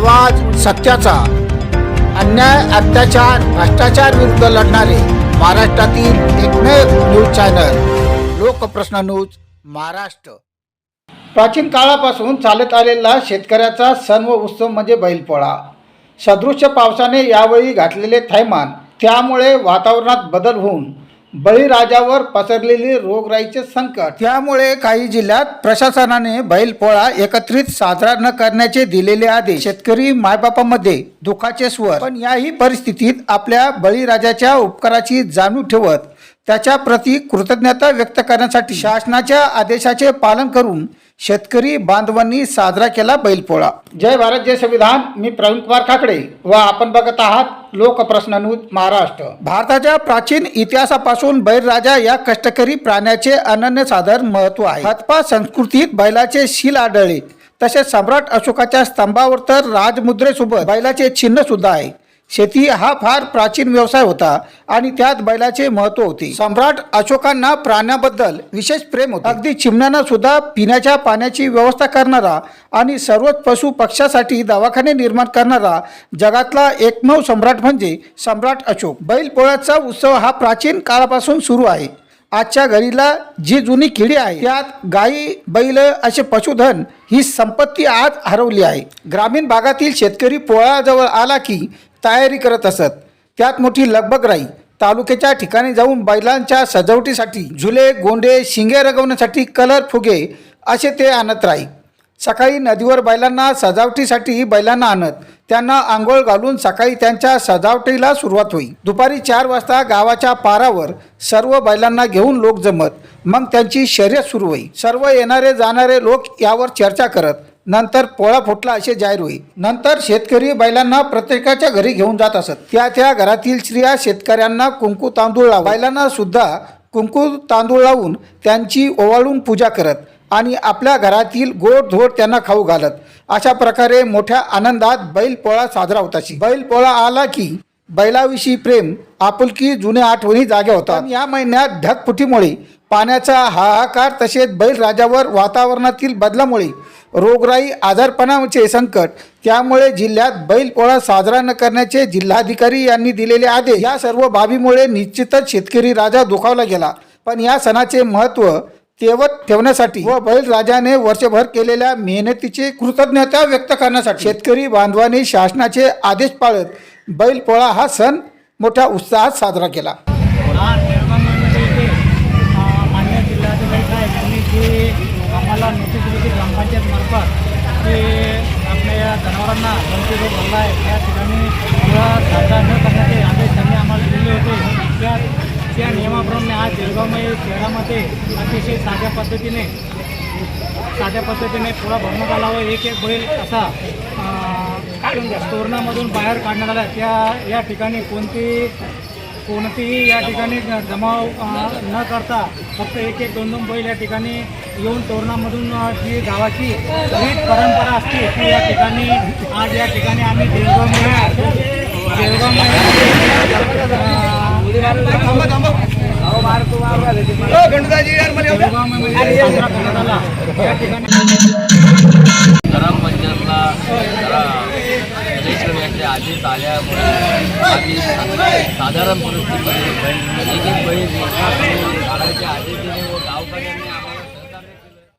आवाज सत्याचा. अन्याय अत्याचार भ्रष्टाचार विरुद्ध लढणारे महाराष्ट्रातील एकमेव news channel Lokprashna news Maharashtra. प्राचीन काळापासून चालत आलेला शेतकऱ्याचा सण व उत्सव म्हणजे बैलपोळा. सदृश्य पावसाने यावेळी घातलेले थैमान त्यामुळे वातावरणात बदल होऊन बळीराजावर पसरलेले रोगराईचे संकट. त्यामुळे काही जिल्ह्यात प्रशासनाने बैलपोळा एकत्रित साजरा न करण्याचे दिलेले आदेश. शेतकरी मायबापामध्ये दुःखाचे स्वर. पण याही परिस्थितीत आपल्या बळीराजाच्या उपकाराची जाणीव ठेवत त्याच्या प्रती कृतज्ञता व्यक्त करण्यासाठी शासनाच्या आदेशाचे पालन करून शेतकरी बांधवांनी साजरा केला बैलपोळा. जय भारत जय संविधान. मी प्रवीण कुमार काकडे व आपण बघत आहात लोकप्रश्न न्यूज महाराष्ट्र. भारताच्या प्राचीन इतिहासापासून बैलराजा या कष्टकरी प्राण्याचे अनन्य साधारण महत्त्व आहे. हतपा संस्कृतीत बैलाचे शील आढळले. तसेच सम्राट अशोकाच्या स्तंभावर तर राजमुद्रेसोबत बैलाचे चिन्ह सुद्धा आहे. शेती हा फार प्राचीन व्यवसाय होता आणि त्यात बैलाचे महत्त्व होते. सम्राट अशोकांना प्राण्याबद्दल विशेष प्रेम होते. अगदी चिमण्यांना सुद्धा पिण्याच्या पाण्याची व्यवस्था करणारा आणि सर्वच पशु पक्षासाठी दवाखाने निर्माण करणारा जगातला एकमेव सम्राट म्हणजे सम्राट अशोक. बैलपोळ्याचा उत्सव हा प्राचीन काळापासून सुरू आहे. आजच्या घरीला जी जुनी किडी आहे त्यात गाई बैल असे पशुधन ही संपत्ती आज हरवली आहे. ग्रामीण भागातील शेतकरी पोळाजवळ आला की तयारी करत असत. त्यात मोठी लगबग राही. तालुक्याच्या ठिकाणी जाऊन बैलांच्या सजावटीसाठी झुले गोंडे शिंगे रगवण्यासाठी कलर फुगे असे ते आणत राही. सकाळी नदीवर बैलांना सजावटीसाठी बैलांना आणत त्यांना आंघोळ घालून सकाळी त्यांच्या सजावटीला सुरुवात होई. दुपारी चार वाजता गावाच्या पारावर सर्व बैलांना घेऊन लोक जमत मग त्यांची शर्यत सुरू होई. सर्व येणारे जाणारे लोक यावर चर्चा करत नंतर पोळा फुटला असे जाहीर होई. नंतर शेतकरी बैलांना प्रत्येकाच्या घरी घेऊन जात असत. त्या त्या घरातील स्त्रिया शेतकऱ्यांना कुंकू तांदूळ लाव बैलांना सुद्धा कुंकू तांदूळ लावून त्यांची ओवाळून पूजा करत आणि आपल्या घरातील गोड धोड त्यांना खाऊ घालत. अशा प्रकारे मोठ्या आनंदात बैल पोळा साजरा होत असे. बैल पोळा आला की बैलाविषयी प्रेम आपुलकी जुन्या आठवणी जाग्या होतात. या महिन्यात ढगफुटीमुळे पाण्याचा हाहाकार तसेच बैलराजावर वातावरणातील बदलामुळे रोगराई आजारपणाचे संकट त्यामुळे जिल्ह्यात बैलपोळा साजरा न करण्याचे जिल्हाधिकारी यांनी दिलेले आदेश या सर्व बाबीमुळे निश्चितच शेतकरी राजा दुखावला गेला. पण या सणाचे महत्त्व तेवत ठेवण्यासाठी व बैलराजाने वर्षभर केलेल्या मेहनतीची कृतज्ञता व्यक्त करण्यासाठी शेतकरी बांधवांनी शासनाचे आदेश पाळत बैलपोळा हा सण मोठ्या उत्साहात साजरा केला हा निर्माणामध्ये ते अ, मान्य जिल्हाधिकारी साहेब यांनी जे समिती ग्रामपंचायतमार्फत की आपल्या या जनावरांना कोणते रोग झाला आहे त्या ठिकाणी पुरा साजरा न करण्याचे आदेश त्यांनी आम्हाला दिले होते. त्या त्या नियमाप्रमाणे आज जळगावमध्ये शहरामध्ये अतिशय साध्या पद्धतीने साध्या पद्धतीने पुरा भरण्यात आला व एक एक बैल असा तोरणामधून बाहेर काढण्यात आला. त्या या ठिकाणी कोणती कोणतीही या ठिकाणी जमाव न करता फक्त एक एक दोन दोन बैल या ठिकाणी येऊन तोरणामधून जी गावाची रीत परंपरा असते ती या ठिकाणी आज या ठिकाणी आम्ही आला. या ठिकाणी ग्रामपंचायतला आधीच आल्यामुळे साधारण परिस्थितीमध्ये एक एक बैल एका बैल